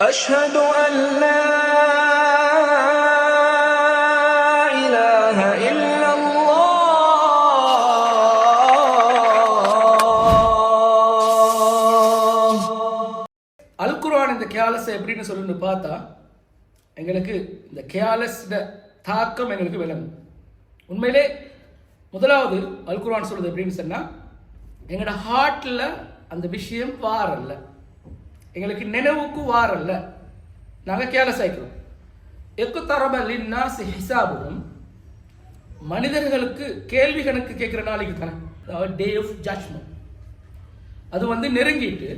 أشهد أن لا إله إلا الله அல் குர்ஆன் இந்த கேலஸை எப்படின்னு சொல்லுன்னு பார்த்தா எங்களுக்கு இந்த கேலஸ்ட தாக்கம் எங்களுக்கு விளங்கும் உண்மையிலே முதலாவது அல் குர்ஆன் சொல்றது எப்படின்னு சொன்னா எங்களோட ஹார்ட்ல அந்த விஷயம் வாரல்ல எங்களுக்கு நினைவுக்கு வாரல்ல. நாங்க கேலஸ் ஆயிக்கிறோம். எக்கு தரபலின்னா ஹிசாபும் மனிதர்களுக்கு கேள்வி கணக்கு கேட்குற நாளைக்கு கணக்கு அதாவது டே ஆஃப் ஜட்மெண்ட் அது வந்து நெருங்கிட்டு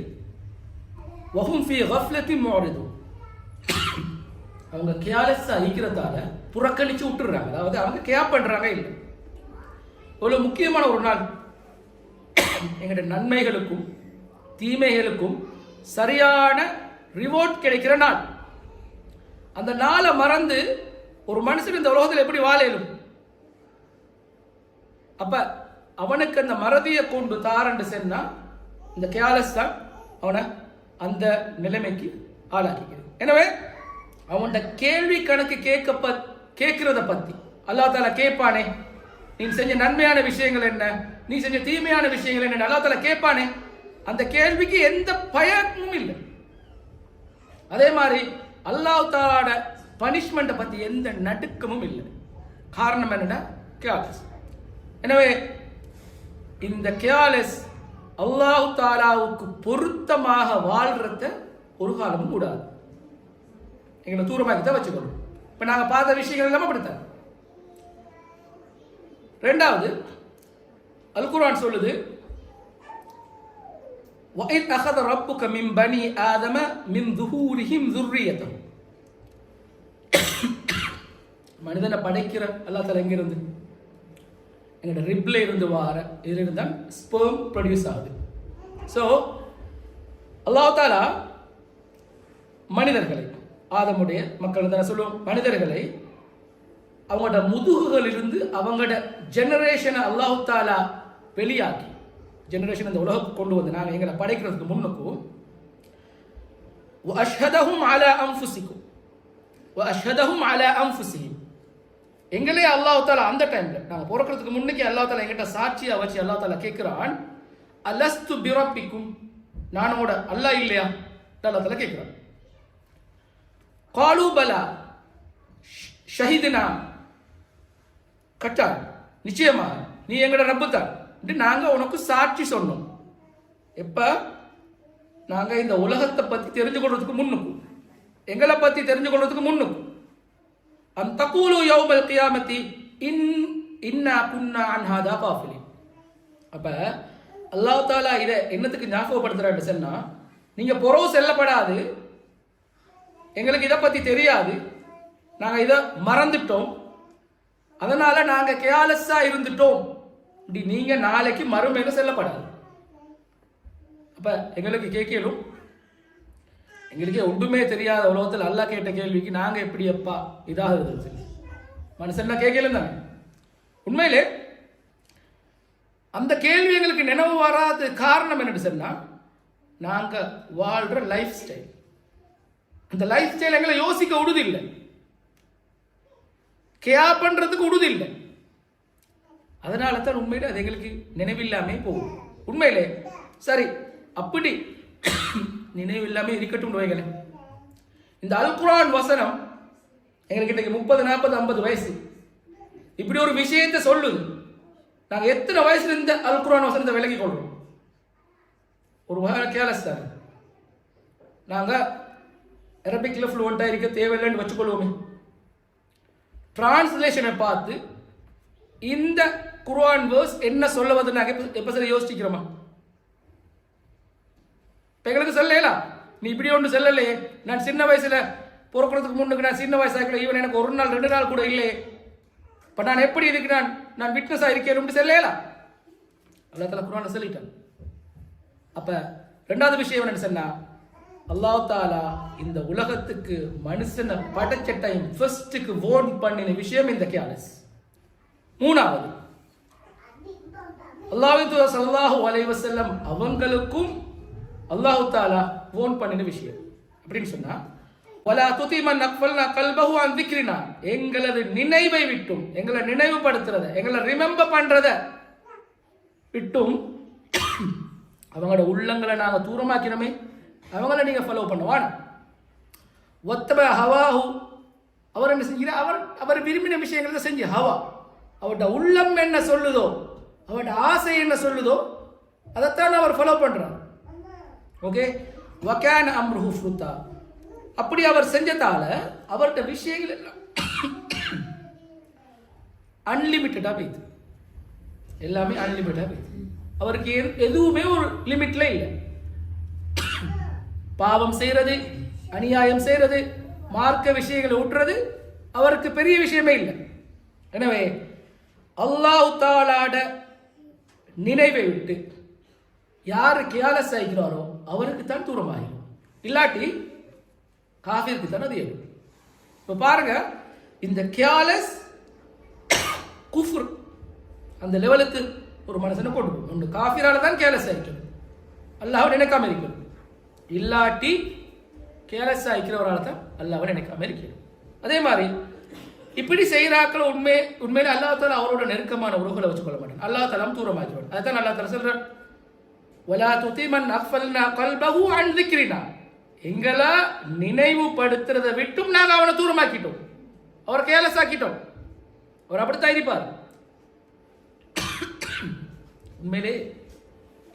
வஹும் ஃபி ஹஃப்லத்தி முஅரிதுன். அவங்க கேர்லெஸ் அழிக்கிறதால புறக்கணிச்சு விட்டுறாங்க. அதாவது அவங்க கேப் பண்ணுறாங்க இல்லை. இவ்வளோ முக்கியமான ஒரு நாள். எங்களுடைய நன்மைகளுக்கும் தீமைகளுக்கும் சரியான ரிவோர்ட் கிடைக்கிற நாள். அந்த நாளை மறந்து ஒரு மனுஷன் இந்த உலகத்தில் எப்படி வாழையிலும் அப்ப அவனுக்கு அந்த மறதியை கொண்டு தாரண்டு சென்னா இந்த கேலஸ் தான் அவனை அந்த நிலைமைக்கு ஆளாக்கிக்கிறது. எனவே அவன் கேள்வி கணக்கு கேட்க கேட்கிறத பத்தி அல்லா தாலா கேட்பானே? நீ செஞ்ச நன்மையான விஷயங்கள் என்ன? நீ செஞ்ச தீமையான விஷயங்கள் என்ன? அல்லா தாலா கேட்பானே? அந்த கேள்விக்கு எந்த பயனும் இல்லை. அதே மாதிரி அல்லாஹ் தாலாட பனிஷ்மெண்ட்டை பற்றி எந்த நடுக்கமும் இல்லை. காரணம் என்னன்னா கேர்லெஸ் எனவே இந்த கேர்லெஸ் அல்லாஹு தாலாவுக்கு பொருத்தமாக வாழ்றத ஒரு காலமும் கூடாது. எங்களை தூரமாக தான் வச்சுக்கணும் இப்போ நாங்கள் பார்த்த விஷயங்கள் எல்லாமே அப்படித்தான். ரெண்டாவது அல்குரான் சொல்லுது وَإِذْ أَخَذَ رَبُّكَ مِنْ بَنِي آدَمَ مِنْ ظُهُورِهِمْ ذُرِّيَّتَهُمْ மனிதனை படைக்கிற அல்லாஹ் தஆலா எங்கிருந்து எங்களோட ரிப்ல இருந்து வார இதிலிருந்து தான் ஸ்பெர்ம் ப்ரொடியூஸ் ஆகுது ஸோ அல்லாஹ் தாலா மனிதர்களை ஆதமுடைய மக்கள் தான் சொல்லுவோம் மனிதர்களை அவங்களோட முதுகுகளிலிருந்து அவங்களோட ஜெனரேஷனை அல்லாஹ் தாலா வெளியாக்கி ஜெனரேஷன் இந்த உலகம் கொண்டு வந்து நாங்கள் எங்களை படைக்கிறதுக்கு முன்னுக்கும் அஷ்ஹதஹும் அலா அம்ஃபுசிக்கும் அஷ்ஹதஹும் அலா அன்ஃபுசிஹிம் எங்களே அல்லாஹ் தாலா அந்த டைம்ல நாங்கள் பிறக்கிறதுக்கு முன்னுக்கு அல்லாஹ் தாலா எங்கிட்ட சாட்சியாக வச்சு அல்லாஹ் தாலா கேட்கிறான் அலஸ்து நான் நானோட அல்லாஹ் இல்லையா? அல்லாஹ் தாலா கேட்கிறான் காலு பலா ஷஹிதுனா. கட்டார் நிச்சயமா நீ எங்கட ரப்பு தான். நாங்கள் உனக்கு சாட்சி சொன்னோம். எப்போ? நாங்கள் இந்த உலகத்தை பற்றி தெரிஞ்சு கொள்றதுக்கு முன்னுக்கும் எங்களை பற்றி தெரிஞ்சு கொள்றதுக்கு முன்னுக்கும் அந்த தகூலு யௌமல் கியாமத்தி இன் இன்னா குன்னா அன்ஹாதா ஹாதா அப்போ அல்லா தாலா இதை என்னத்துக்கு ஞாபகப்படுத்துறாரு சொன்னால் நீங்கள் புறவு செல்லப்படாது. எங்களுக்கு இதை பற்றி தெரியாது. நாங்கள் இதை மறந்துட்டோம். அதனால் நாங்கள் கேர்லெஸ்ஸா இருந்துட்டோம். இப்படி நீங்கள் நாளைக்கு மறுமையில செல்லப்படாது. அப்போ எங்களுக்கு கேட்கலும். எங்களுக்கே ஒன்றுமே தெரியாத உலகத்தில் அல்லாஹ் கேட்ட கேள்விக்கு நாங்கள் எப்படி எப்பா இதாகுது சொல்லி. மனுஷன் கேட்கலும் தானே. உண்மையிலே அந்த கேள்வி எங்களுக்கு நினைவு வராத காரணம் என்னென்னு சொன்னா நாங்க வாழ்ற லைஃப் ஸ்டைல் அந்த லைஃப் ஸ்டைல் எங்களை யோசிக்க உடுதில்லை. கேப் பண்றதுக்கு உடுதில்லை. அதனால தான் உண்மையில அது எங்களுக்கு நினைவில்லாமே போகும். உண்மையிலே. சரி அப்படி நினைவில்லாம இருக்கட்டும் வைகளை இந்த அல்குரான் வசனம் எங்களுக்கு இன்னைக்கு முப்பது நாற்பது ஐம்பது வயசு. இப்படி ஒரு விஷயத்தை சொல்லுது. நாங்கள் எத்தனை வயசுல இந்த அல்குரான் வசனத்தை விளங்கி கொள்றோம்? ஒரு வகையான கேலஸ் சார். நாங்கள் அரபிக்ல ஃப்ளூவெண்ட்டாக இருக்க தேவையில்லைன்னு வச்சுக்கொள்வோமே. டிரான்ஸ்லேஷனை பார்த்து இந்த குர்ஆன் வேர்ஸ் என்ன சொல்ல வந்து நாங்கள் எப்போ சரி யோசிக்கிறோமா இப்போ எங்களுக்கு சொல்லலாம் நீ இப்படி ஒன்று சொல்லலையே. நான் சின்ன வயசில் பிறக்கிறதுக்கு முன்னுக்கு நான் சின்ன வயசாக ஈவன் எனக்கு ஒரு நாள் ரெண்டு நாள் கூட இல்லையே. இப்போ நான் எப்படி இருக்கிறேன்? நான் நான் விட்னஸாக இருக்கேன் சொல்லலாம் அல்லா தலா குரான் சொல்லிட்டேன். அப்போ ரெண்டாவது விஷயம் என்னன்னு சொன்னா அல்லாஹ் தாலா இந்த உலகத்துக்கு மனுஷனை படைச்ச டைம் ஃபர்ஸ்ட்டுக்கு ஓன் பண்ணின விஷயம் இந்த கேலஸ் மூணாவது அல்லாஹு சல்லாஹு அலைவசல்லம் அவங்களுக்கும் அல்லாஹு தாலா ஃபோன் பண்ணின விஷயம். அப்படின்னு சொன்னா வலா துதிமன் நக்ஃபல்னா கல்பஹு அன் திக்ரினா. எங்களது நினைவை விட்டும் எங்களை நினைவுபடுத்துறத எங்களை ரிமெம்பர் பண்றத விட்டும் அவங்களோட உள்ளங்களை நாங்க தூரமாக்கினோமே அவங்கள நீங்க ஃபாலோ பண்ணுவான் ஒத்தப ஹவாஹு. அவர் என்ன செஞ்சார் அவர் அவர் விரும்பின விஷயங்களை செஞ்சு ஹவா. அவர்கிட்ட உள்ளம் என்ன சொல்லுதோ அவர்கிட்ட ஆசை என்ன சொல்லுதோ அதைத்தான் அவர் ஃபாலோ பண்ணுறார் ஓகே வக்கேன் அம்ருஹு ஃப்ருத்தா. அப்படி அவர் செஞ்சதால அவர்கிட்ட விஷயங்கள் எல்லாம் அன்லிமிட்டடாக போய்த்து எல்லாமே அன்லிமிட்டடாக போய்த்து அவருக்கு எது- எதுவுமே ஒரு லிமிட்ல இல்லை. பாவம் செய்கிறது அநியாயம் செய்கிறது மார்க்க விஷயங்களை விட்டுறது அவருக்கு பெரிய விஷயமே இல்லை. எனவே அல்லாஹ் தாலாட நினைவை விட்டு யார் கேலஸ் ஆகிக்கிறாரோ அவருக்கு தான் தூரமாகி இல்லாட்டி காஃபிற்கு தான் அது ஏறும் இப்போ பாருங்க இந்த கேலஸ் குஃபுர் அந்த லெவலுக்கு ஒரு மனுஷனை கொண்டு ஒன்று காஃபிரால தான் கேலஸ் ஆகிக்கிறது அல்லாஹ் நினைக்காம இருக்கணும். இல்லாட்டி கேலஸ் ஆகிக்கிறவரால் தான் அல்லாஹ் நினைக்காம இருக்கணும் அதே மாதிரி இப்படி செய்கிறாக்கள் உண்மை உண்மையில அல்லா தாலா அவரோட நெருக்கமான உறவுகளை வச்சுக்கொள்ள மாட்டான். அல்லாஹ் தலாம் தூரமாக்கிவிடும் அதான் அல்லா தலா சொல்றான். வலா துதிமன் அஃபல்னா கல்பஹு அன் திக்ரினா. எங்களை நினைவுபடுத்துறதை விட்டும் நாங்கள் அவனை தூரமாக்கிட்டோம். அவர் கேலஸ் ஆக்கிட்டோம். அவர் அப்படித்தான் இருப்பார். உண்மையிலே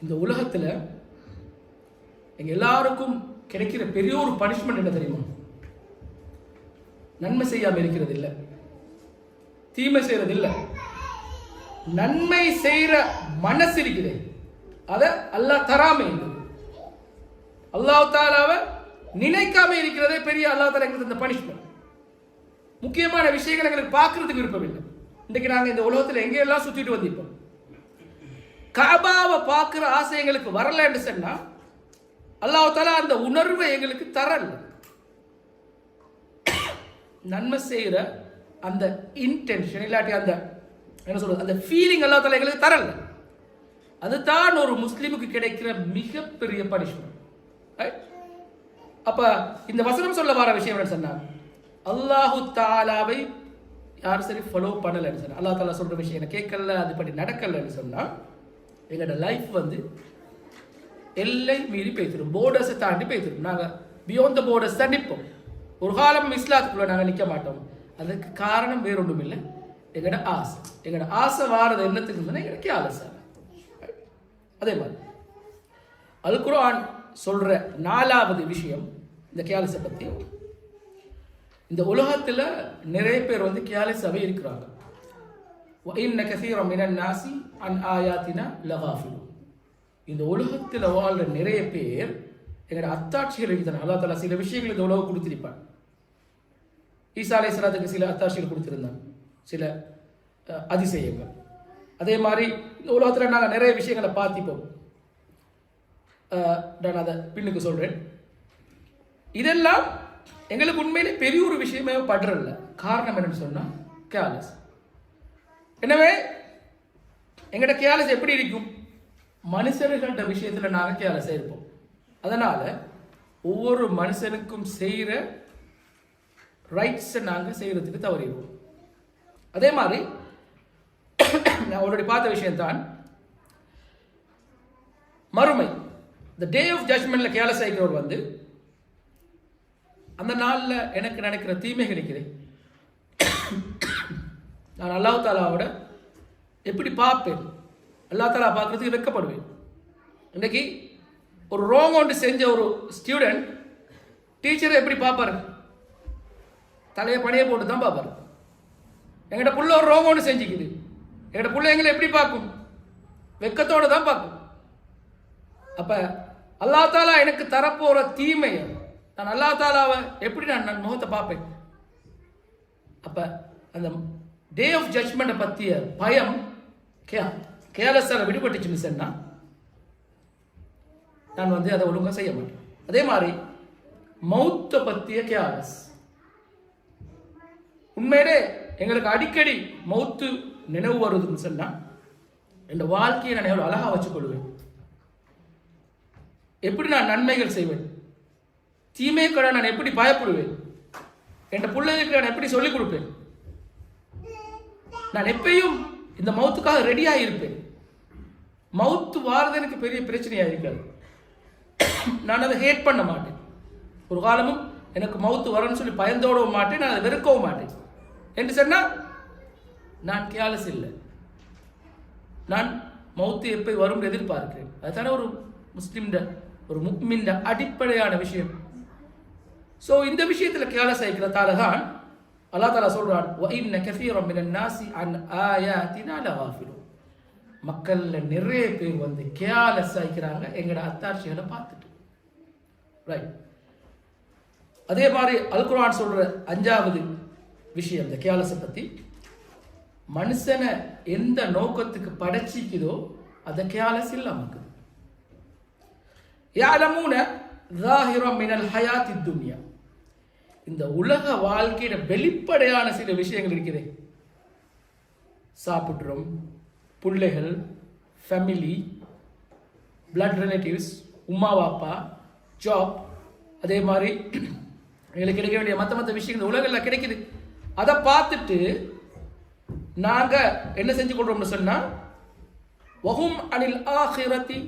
இந்த உலகத்துல எங்கள் எல்லாருக்கும் கிடைக்கிற பெரிய ஒரு பனிஷ்மெண்ட் என்ன தெரியுமா? நன்மை செய்யாமல் இருக்கிறது இல்லை. தீமை செய்யறது இல்லை நன்மை செய்யற மனசு இருக்குது. அதை அல்லாஹ் தராம அல்லாஹ் தாலாவை நினைக்காம இருக்கிறதே பெரிய அல்லாஹ் தாலா எங்களுக்கு இந்த பனிஷ்மெண்ட் முக்கியமான விஷயங்கள் எங்களுக்கு பார்க்கறதுக்கு விருப்பம் இல்லை. இன்றைக்கு நாங்கள் இந்த உலகத்தில் எங்கெல்லாம் சுற்றிட்டு வந்திருப்போம்? காபாவை பார்க்குற ஆசை எங்களுக்கு வரலன்னு சொன்னால் அல்லாஹ் தாலா அந்த உணர்வை எங்களுக்கு தரல. நன்மை செய்கிற அந்த இன்டென்ஷன் இல்லாட்டி அந்த என்ன சொல்றது அந்த ஃபீலிங் அல்லாஹ் தலை எங்களுக்கு தரல. அதுதான் ஒரு முஸ்லீமுக்கு கிடைக்கிற மிகப்பெரிய பனிஷ்மெண்ட் அப்ப இந்த வசனம் சொல்ல வர விஷயம் என்ன சொன்னா அல்லாஹு தாலாவை யாரும் சரி ஃபாலோ பண்ணலைன்னு சொன்னா அல்லாஹ் தாலா சொல்ற விஷயம் என்ன கேட்கல அது படி நடக்கலன்னு சொன்னா எங்களோட லைஃப் வந்து எல்லை மீறி பேசிடும் போர்டர்ஸை தாண்டி பேசிடும் நாங்கள் பியோண்ட் த போர்டர்ஸ் தான் நிற்போம் ஒரு காலம் இஸ்லாத்துக்குள்ள நாங்கள் நிற்க மாட்டோம். அதுக்கு காரணம் வேறொன்றும் இல்லை எங்களோட ஆசை. எங்களோட ஆசை வாரது என்னத்துக்கு இருந்ததுன்னா எங்களுக்கு ஆலோசனை அதே மாதிரி. அது குரான் சொல்கிற நாலாவது விஷயம் இந்த கேலஸை பற்றி இந்த உலகத்தில் நிறைய பேர் வந்து கேலஸாகவே இருக்கிறாங்க. இன்ன கசீரம் மினன் நாசி அன் ஆயாத்தினா லகாஃபிலும் இந்த உலகத்தில் வாழ்கிற நிறைய பேர் எங்களோட அத்தாட்சிகள் இருக்கிறாங்க அல்லா தலா சில விஷயங்கள் இந்த உலகம் கொடுத்துருப்பாங்க ஈசா அலை சலாத்துக்கு சில அத்தாட்சிகள் கொடுத்துருந்தாங்க சில அதிசயங்கள். அதே மாதிரி இந்த உலகத்தில் நாங்கள் நிறைய விஷயங்களை பார்த்திப்போம் நான் அதை பின்னுக்கு சொல்கிறேன் இதெல்லாம் எங்களுக்கு உண்மையிலே பெரிய ஒரு விஷயமே படுறல காரணம் என்னன்னு சொன்னால் கேர்லெஸ் எனவே எங்கள்கிட்ட கேர்லெஸ் எப்படி இருக்கும்? மனுஷர்கள்ட்ட விஷயத்தில் நாங்கள் கேர்லெஸ்ஸாக இருப்போம். அதனால் ஒவ்வொரு மனுஷனுக்கும் செய்கிற ரைட்ஸை நாங்கள் செய்கிறதுக்கு தவறிடுவோம். அதே மாதிரி நான் ஆல்ரெடி பார்த்த விஷயம்தான் மறுமை. இந்த டே ஆஃப் ஜட்மெண்ட்டில் கேலஸ் ஆகிக்கிறவர் வந்து அந்த நாளில் எனக்கு நடக்கிற தீமை கிடைக்கிறேன் நான் அல்லா தாலாவோட எப்படி பார்ப்பேன்? அல்லா தாலா பார்க்குறதுக்கு வெக்கப்படுவேன் இன்னைக்கு ஒரு ரோங் ஒன்று செஞ்ச ஒரு ஸ்டூடெண்ட் டீச்சரை எப்படி பார்ப்பாரு? தலையை பணியை போட்டு தான் பார்ப்பார். எங்கிட்ட புள்ள ஒரு ரோங் ஒன்று செஞ்சுக்குது. எங்கிட்ட புள்ள எங்களை எப்படி பார்க்கும்? வெக்கத்தோடு தான் பார்க்கும். அப்போ அல்லா தாலா எனக்கு தரப்போகிற தீமையை நான் அல்லா தாலாவை எப்படி நான் நான் முகத்தை பார்ப்பேன்? அப்போ அந்த டே ஆஃப் ஜட்மெண்ட்டை பற்றிய பயம் கே கேலஸால் விடுபட்டுச்சுன்னு சொன்னா நான் வந்து அதை ஒழுங்காக செய்ய மாட்டேன். அதே மாதிரி மௌத்தை பற்றிய கேலஸ். உண்மையிலே எங்களுக்கு அடிக்கடி மௌத்து நினைவு வருதுன்னு சொன்னா இந்த வாழ்க்கையை நான் எவ்வளவு அழகா வச்சுக்கொள்வேன். எப்படி நான் நன்மைகள் செய்வேன்? தீமையை நான் எப்படி பயப்படுவேன்? என் பிள்ளைகளுக்கு நான் எப்படி சொல்லிக் கொடுப்பேன்? நான் எப்பயும் இந்த மௌத்துக்காக ரெடியாக இருப்பேன். மவுத்து வாரது எனக்கு பெரிய பிரச்சனையாக இருக்காது. நான் அதை ஹேட் பண்ண மாட்டேன். ஒரு காலமும் எனக்கு மவுத்து வரணும்னு சொல்லி பயந்தோடவும் மாட்டேன் நான் அதை வெறுக்கவும் மாட்டேன். என்று சொன்னால் நான் கேலஸ் இல்லை. நான் மௌத்து எப்பை வரும் எதிர்பார்க்கிறேன். அதுதானே ஒரு முஸ்லீம்ட ஒரு முக்மின்ட அடிப்படையான விஷயம். ஸோ இந்த விஷயத்தில் கேலஸ் ஆகிக்கிறதால தான் அல்லா தாலா சொல்கிறான் ஒயின் கஃபீரம் மினன் நாசி அன் ஆயாத்தினால வாஃபிலும் மக்களில் நிறைய பேர் வந்து கேலஸ் ஆகிக்கிறாங்க எங்களோட அத்தாட்சிகளை பார்த்துட்டு. ரைட் அதே மாதிரி அல்குரான் சொல்கிற அஞ்சாவது விஷயம் இந்த கேலஸை பற்றி மனுஷனை எந்த நோக்கத்துக்கு படைச்சிக்குதோ அந்த கேலஸ் இல்லாமக்குது யாலமூன தாஹிரம் மினல் ஹயாத்தி துன்யா. இந்த உலக வாழ்க்கையில வெளிப்படையான சில விஷயங்கள் இருக்கிறே சாப்பிட்றோம் பிள்ளைகள் ஃபேமிலி பிளட் ரிலேட்டிவ்ஸ் உமா பாப்பா ஜாப் அதே மாதிரி எங்களுக்கு கிடைக்க வேண்டிய மற்ற மற்ற விஷயங்கள் உலகில் கிடைக்குது. அதை பார்த்துட்டு நாங்கள் என்ன செஞ்சு கொள்றோம்னு சொன்னால் வஹும் அனில் ஆஹிரத்தி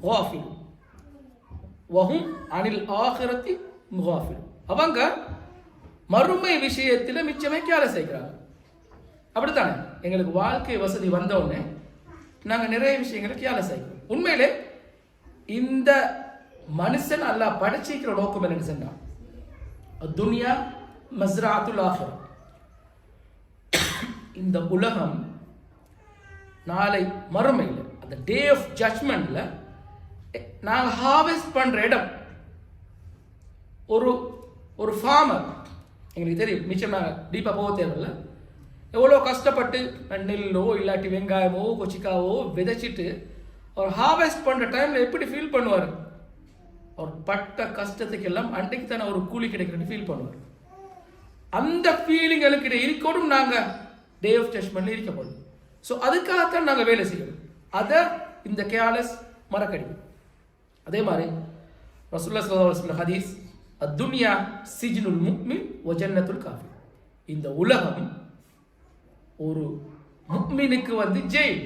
வாஃபில் வஹும் அனில் ஆஹிரத்தி முகாஃபில். அவங்க மறுமை விஷயத்தில் மிச்சமே கேலை செய்கிறாங்க. அப்படித்தானே? எங்களுக்கு வாழ்க்கை வசதி வந்த உடனே நிறைய விஷயங்களை கேலை செய்கிறோம். உண்மையிலே இந்த மனுஷன் அல்ல படிச்சிக்கிற நோக்கம் என்னன்னு சொன்னா துனியா மஸ்ராத்துல் ஆஹிரா. இந்த உலகம் நாளை மறுமையில் அந்த டே ஆஃப் ஜட்மெண்ட்ல நாங்கள் ஹார்வெஸ்ட் பண்ணுற இடம். ஒரு ஒரு ஃபார்மர் எங்களுக்கு தெரியும் மிச்சம் நாங்கள் டீப்பாக போக தேவையில்ல. எவ்வளோ கஷ்டப்பட்டு நெல்லோ இல்லாட்டி வெங்காயமோ கொச்சிக்காவோ விதைச்சிட்டு அவர் ஹார்வெஸ்ட் பண்ணுற டைமில் எப்படி ஃபீல் பண்ணுவார்? அவர் பட்ட கஷ்டத்துக்கெல்லாம் அன்றைக்கு தானே ஒரு கூலி கிடைக்கிறன்னு ஃபீல் பண்ணுவார். அந்த ஃபீலிங் எனக்கு இருக்கணும் நாங்கள் டே ஆஃப் ஜட்மெண்ட்ல இருக்கப்படும் ஸோ அதுக்காகத்தான் நாங்கள் வேலை செய்யணும். அதை இந்த கேர்லெஸ் மறக்கடிக்கும் அதே மாதிரி ரசுல்லா ஸல்லல்லாஹு ஹதீஸ் அத்துன்யா சிஜினுல் முக்மின் ஒஜன்னத்துல் காஃபி. இந்த உலகம் ஒரு முக்மினுக்கு வந்து ஜெயில்.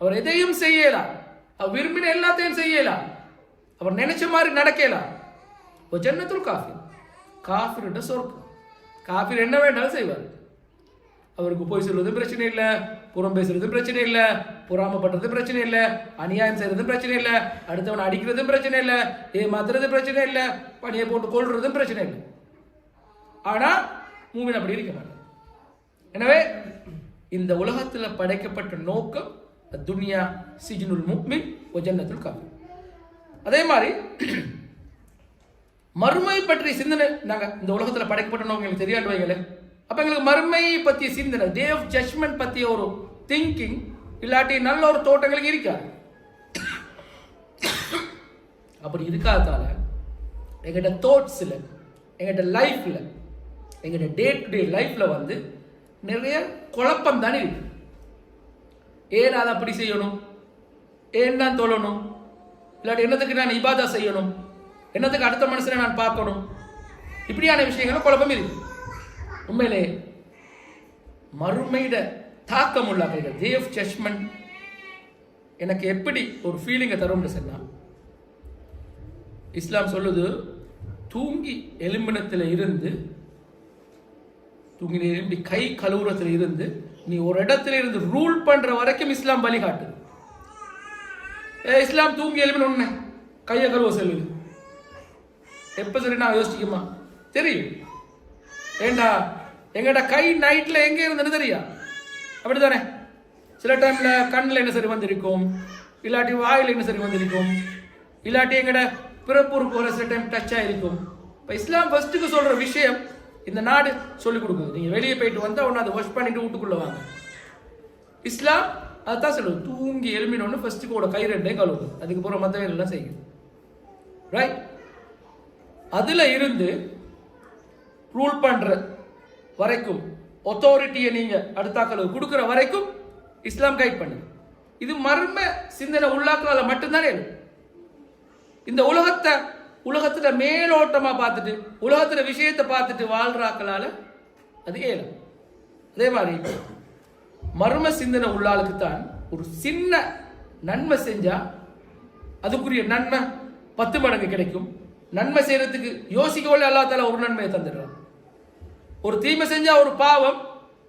அவர் எதையும் செய்யலாம் அவர் விரும்பின எல்லாத்தையும் செய்யலாம் அவர் நினைச்ச மாதிரி நடக்கலாம் வ ஜன்னத்துல் காஃபி. காஃபிர்ன்ற சொர்க்கம். காஃபிர் என்ன வேண்டாலும் செய்வார். அவருக்கு போய் சொல்வதும் பிரச்சனை இல்லை புறம் பேசுறதும் பிரச்சனை இல்லை பொறாமப்படுறதும் பிரச்சனை இல்லை அநியாயம் செய்யறதும் பிரச்சனை இல்லை அடுத்தவனை அடிக்கிறதும் பிரச்சனை இல்லை ஏமாத்துறது பிரச்சனை இல்லை பணியை போட்டு கொள்றதும் பிரச்சனை இல்லை. ஆனால் மூவின் அப்படி இருக்க மாட்டான். எனவே இந்த உலகத்தில் படைக்கப்பட்ட நோக்கம் துனியா சிஜினுல் முக்மின் ஒஜன்னத்துல் காஃபி அதே மாதிரி மறுமை பற்றிய சிந்தனை நாங்கள் இந்த உலகத்தில் படைக்கப்பட்ட எங்களுக்கு தெரியாது வைங்களேன் அப்போ எங்களுக்கு மறுமையை பற்றிய சிந்தனை டே ஆஃப் ஜட்மெண்ட் பற்றிய ஒரு திங்கிங் இல்லாட்டி நல்ல ஒரு தோட்டங்களுக்கு இருக்காது அப்படி இருக்காததால எங்கள்கிட்ட தோட்ஸில் எங்கள்கிட்ட லைஃப்பில் எங்கள்கிட்ட டே டு டே லைஃப்பில் வந்து நிறைய குழப்பம் தானே இருக்கு. ஏன் அதை அப்படி செய்யணும்? ஏன் தான் தொழணும்? இல்லாட்டி என்னத்துக்கு நான் இபாதா செய்யணும்? என்னத்துக்கு அடுத்த மனுஷனை நான் பார்க்கணும்? இப்படியான விஷயங்களும் குழப்பம் இருக்கு. உண்மையிலே மறுமையிட தாக்கம் உள்ள டே ஆஃப் ஜட்மெண்ட் எனக்கு எப்படி ஒரு ஃபீலிங்கை தரும்னு சொன்னால் இஸ்லாம் சொல்லுது தூங்கி எலும்பினத்தில் இருந்து தூங்கி எழும்பி கை கழுவுறத்தில் இருந்து நீ ஒரு இடத்துல இருந்து ரூல் பண்ற வரைக்கும் இஸ்லாம் வழிகாட்டு இஸ்லாம் தூங்கி எலும்பின உடனே கையை கழுவ செல்லுது. எப்போ சரி நான் யோசிக்குமா தெரியும். ஏண்டா? எங்கட கை நைட்டில் எங்கே இருந்துன்னு தெரியா? அப்படித்தானே? சில டைமில் கண்ணில் என்ன சரி வந்திருக்கும்? இல்லாட்டி வாயில் என்ன சரி வந்திருக்கும்? இல்லாட்டி எங்கட போகிற சில டைம் டச் ஆகிருக்கும் இப்போ இஸ்லாம் ஃபர்ஸ்ட்டுக்கு சொல்கிற விஷயம் இந்த நாடு சொல்லிக் கொடுக்குது. நீங்கள் வெளியே போயிட்டு வந்தால் ஒன்று அதை வாஷ் பண்ணிட்டு வீட்டுக்குள்ள வாங்க. இஸ்லாம் அதுதான் சொல்லுது. தூங்கி எழுமினோன்னு ஃபஸ்ட்டுக்கு கூட கை ரெண்டையும் கழுவுது. அதுக்கு மற்ற வேலையெல்லாம் செய்யுது. ரைட் அதில் இருந்து ரூல் பண்ணுற வரைக்கும் ஒத்தாரிட்டியை நீங்கள் அடுத்தாக்களுக்கு கொடுக்குற வரைக்கும் இஸ்லாம் கைட் பண்ணுது. இது மர்ம சிந்தனை உள்ளாக்களால் மட்டும்தானே இந்த உலகத்தை உலகத்தில் மேலோட்டமாக பார்த்துட்டு உலகத்தில் விஷயத்தை பார்த்துட்டு வாழ்கிறாக்களால் அது ஏலம் அதே மாதிரி மர்ம சிந்தனை உள்ளாளுக்கு தான் ஒரு சின்ன நன்மை செஞ்சால் அதுக்குரிய நன்மை பத்து மடங்கு கிடைக்கும். நன்மை செய்யறதுக்கு யோசிக்கவில்லை அல்லா தால ஒரு நன்மையை தந்துடுறான் ஒரு தீமை செஞ்சா ஒரு பாவம்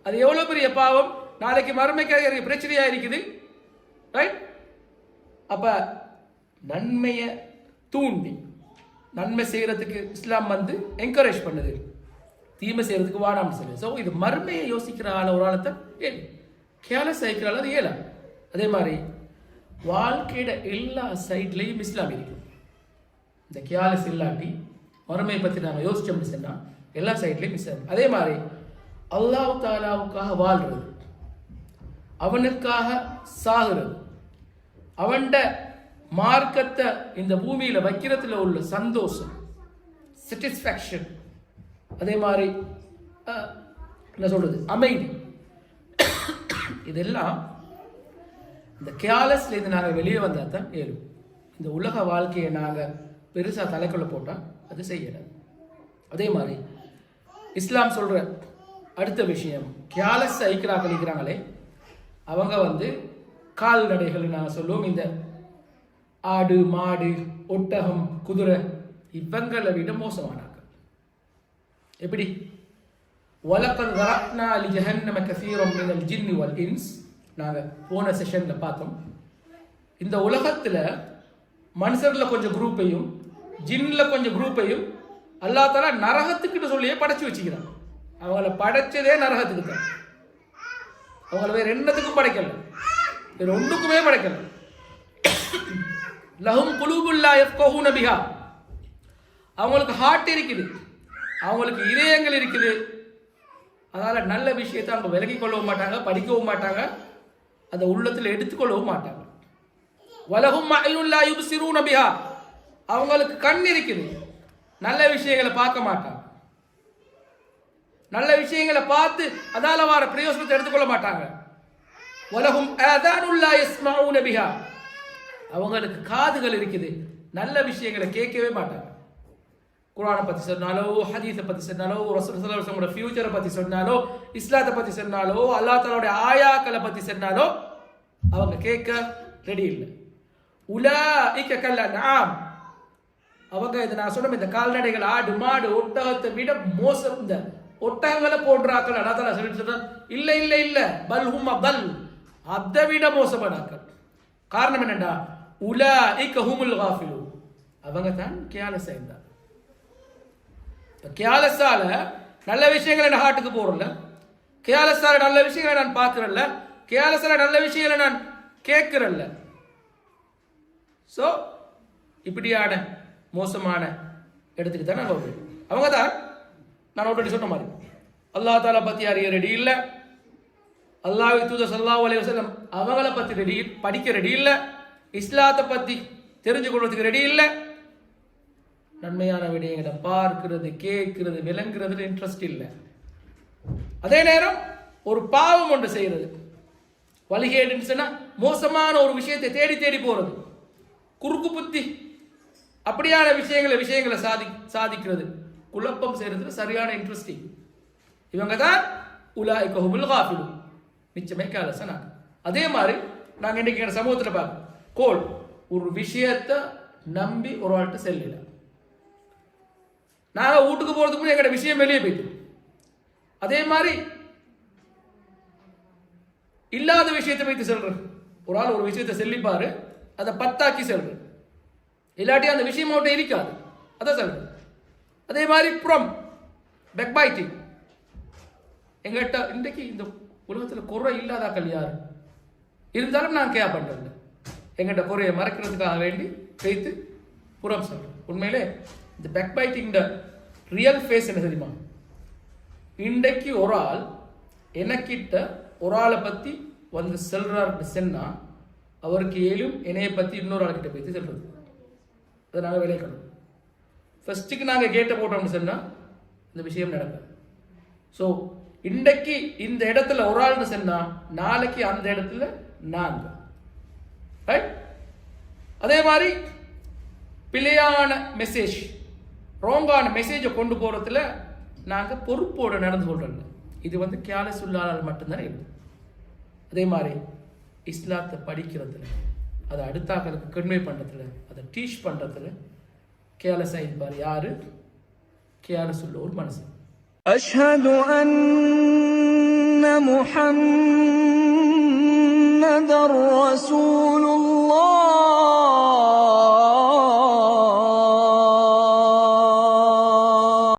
அது எவ்வளோ பெரிய பாவம்? நாளைக்கு மறுமைக்காக எனக்கு பிரச்சனையாக இருக்குது. ரைட் அப்போ நன்மையை தூண்டி நன்மை செய்கிறதுக்கு இஸ்லாம் வந்து என்கரேஜ் பண்ணுது. தீமை செய்கிறதுக்கு வாடாமல் சொல்லு. ஸோ இது மறுமையை யோசிக்கிற ஆள ஒரு ஆளத்தை ஏழு கேலஸ் ஆகிக்கிற ஆள் அது ஏழாம் அதே மாதிரி வாழ்க்கையோட எல்லா சைட்லையும் இஸ்லாம் இருக்கும் இந்த கியாலஸ் இல்லாட்டி மறுமையை பற்றி நாங்கள் யோசிச்சோம்னு சொன்னால் எல்லா சைட்லேயும் மிஸ் ஆகும். அதே மாதிரி அல்லாஹ் தாலாவுக்காக வாழ்றது அவனுக்காக சாகுறது அவன்ட மார்க்கத்தை இந்த பூமியில் வைக்கிறதுல உள்ள சந்தோஷம் சாட்டிஸ்ஃபேக்ஷன் அதே மாதிரி என்ன சொல்கிறது அமைதி. இதெல்லாம் இந்த கேலஸ்லேருந்து நாங்கள் வெளியே வந்தால் தான் ஏழும் இந்த உலக வாழ்க்கையை நாங்கள் பெருசாக தலைக்குள்ளே போட்டால் அது செய்யலாம் அதே மாதிரி இஸ்லாம் சொல்கிற அடுத்த விஷயம் கேலஸ் ஐக்கிராக்கள் இருக்கிறாங்களே அவங்க வந்து கால்நடைகள் நான் சொல்லுவோம் இந்த ஆடு மாடு ஒட்டகம் குதிரை இவங்களை விட மோசமானாங்க எப்படி? வலக்கல் வரத்னா அலி ஜஹன்னம கசீரம் மினல் ஜின்னி வல் இன்ஸ். நாங்கள் போன செஷனில் பார்த்தோம். இந்த உலகத்தில் மனுஷரில் கொஞ்சம் குரூப்பையும் ஜின்னில் கொஞ்சம் குரூப்பையும் அல்லா தலா நரகத்துக்கிட்ட சொல்லியே படைச்சு வச்சுக்கிறான். அவங்கள படைச்சதே நரகத்துக்கு தான். அவங்கள வேற என்னத்துக்கும் படைக்கல. வேற ஒன்றுக்குமே படைக்கல. லஹும் குலூபுல்லா எஃப்கஹூன நபிகா அவங்களுக்கு ஹார்ட் இருக்குது. அவங்களுக்கு இதயங்கள் இருக்குது. அதனால் நல்ல விஷயத்தை அவங்க விலகி கொள்ளவும் மாட்டாங்க படிக்கவும் மாட்டாங்க. அதை உள்ளத்தில் எடுத்துக்கொள்ளவும் மாட்டாங்க. வலகும் அயுல்லா சிறு நபிகா அவங்களுக்கு கண் இருக்குது நல்ல விஷயங்களை பார்க்க மாட்டாங்க. நல்ல விஷயங்களை பார்த்து அதால வர பிரயோசனத்தை எடுத்துக்கொள்ள மாட்டாங்க. உலகம் ஆதானுல்லா யஸ்மஊன அவங்களுக்கு காதுகள் இருக்குது. நல்ல விஷயங்களை கேட்கவே மாட்டாங்க. குரானை பற்றி சொன்னாலோ ஹதீஸை பற்றி சொன்னாலோ ரசூல் சல்லல்லாஹு ஃபியூச்சரை பற்றி சொன்னாலோ இஸ்லாத்தை பற்றி சொன்னாலோ அல்லா தஆலாவுடைய ஆயாக்களை பற்றி சொன்னாலோ அவங்க கேட்க ரெடி இல்லை. உலா இக்க கல்ல நாம் அவங்க இதை நான் சொன்ன இந்த கால்நடைகள் ஆடு மாடு ஒட்டகத்தை விட மோசம். இந்த ஒட்டகங்களை போன்றாக்கள் அல்லாஹ் சொல்லிட்டு சொல்றான் இல்ல இல்ல இல்ல பல் ஹும் பல். அதை விட மோசமானாக்கள் காரணம் என்னடா உலாஇக ஹுமுல் காஃபிலூன். அவங்க தான் கேலஸ் இருந்தார் இப்ப கேலஸால நல்ல விஷயங்களை நான் ஹார்ட்டுக்கு போறேன்ல கேலஸால நல்ல விஷயங்களை நான் பார்க்கறேன்ல. கேலஸால நல்ல விஷயங்களை நான் கேட்குறேன்ல. ஸோ இப்படியான மோசமான இடத்துக்கு தான் நாங்கள் போயிடும் அவங்க தான் நான் ஆல்ரெடி சொன்ன மாதிரி. அல்லாஹ் தாலா பற்றி அறிய ரெடி இல்லை. அல்லாஹ் தூத சல்லா அலைஹி வசலம் அவங்கள பற்றி ரெடி படிக்க ரெடி இல்லை. இஸ்லாத்தை பற்றி தெரிஞ்சு கொள்வதுக்கு ரெடி இல்லை. நன்மையான விடயங்களை பார்க்கிறது கேட்கிறது விளங்குறதுல இன்ட்ரெஸ்ட் இல்லை. அதே நேரம் ஒரு பாவம் ஒன்று செய்கிறது வழிகேடுன்னு சொன்னால் மோசமான ஒரு விஷயத்தை தேடி தேடி போகிறது குறுக்கு புத்தி அப்படியான விஷயங்களை விஷயங்களை சாதி சாதிக்கிறது. குழப்பம் செய்யறதுல சரியான இன்ட்ரெஸ்டிங் இவங்க தான் உலாய் கஹுமுல் காஃபிலு மிச்சமே கேலசனா அதே மாதிரி நாங்கள் இன்னைக்கு எங்கள் சமூகத்தில் பார்க்கோம் கோல் ஒரு விஷயத்தை நம்பி ஒரு ஆள்கிட்ட செல்லல. நாங்கள் வீட்டுக்கு போகிறதுக்கு முன்னாடி எங்களோட விஷயம் வெளியே போயிட்டு. அதே மாதிரி இல்லாத விஷயத்தை வைத்து செல்றேன் ஒரு ஆள் ஒரு விஷயத்தை செல்லிப்பாரு அதை பத்தாக்கி செல்றேன் இல்லாட்டி அந்த விஷயம் அவட்ட இருக்காது. அதான் சொல்றேன் அதே மாதிரி புறம் பெக்பைட்டிங் எங்கிட்ட இன்றைக்கு இந்த உலகத்தில் குறை இல்லாதாக்கள் யார்? இருந்தாலும் நான் கேர் பண்ணுறது எங்கிட்ட குறையை மறக்கிறதுக்காக வேண்டி வைத்து புறம் சொல்கிறேன் உண்மையிலே இந்த பெக்பைட்டிங் ரியல் ஃபேஸ் என்ன தெரியுமா? இன்றைக்கு ஒரு ஆள் எனக்கிட்ட ஒரு ஆளை பற்றி வந்து செல்றாருன்னு சொன்னால் அவருக்கு ஏழும் என்னையை பற்றி இன்னொரு ஆள்கிட்ட பற்றி செல்றது. அதை நாங்கள் விளைக்கணும் ஃபஸ்ட்டுக்கு நாங்கள் கேட்டை போட்டோம்னு சொன்னால் இந்த விஷயம் நடக்கும். ஸோ இன்றைக்கு இந்த இடத்துல ஒரு ஆள்னு சொன்னால் நாளைக்கு அந்த இடத்துல நாங்கள் ரைட் அதே மாதிரி பிழையான மெசேஜ் ரோங்கான மெசேஜை கொண்டு போகிறதுல நாங்கள் பொறுப்போடு நடந்து கொள்றோம் இது வந்து கேலஸ் உள்ளாளால் மட்டும்தான் இருக்குது அதே மாதிரி இஸ்லாத்தை படிக்கிறதுல அதை அடுத்தாக்களுக்கு கண்மை பண்ணுறதுல அதை டீச் பண்ணுறதுல கேர்லெஸ்ஸாக இருப்பார். யார்? கேர்லெஸ் உள்ள ஒரு மனசு அஷ்ஹது அன்ன முஹம்மதர் ரசூல்.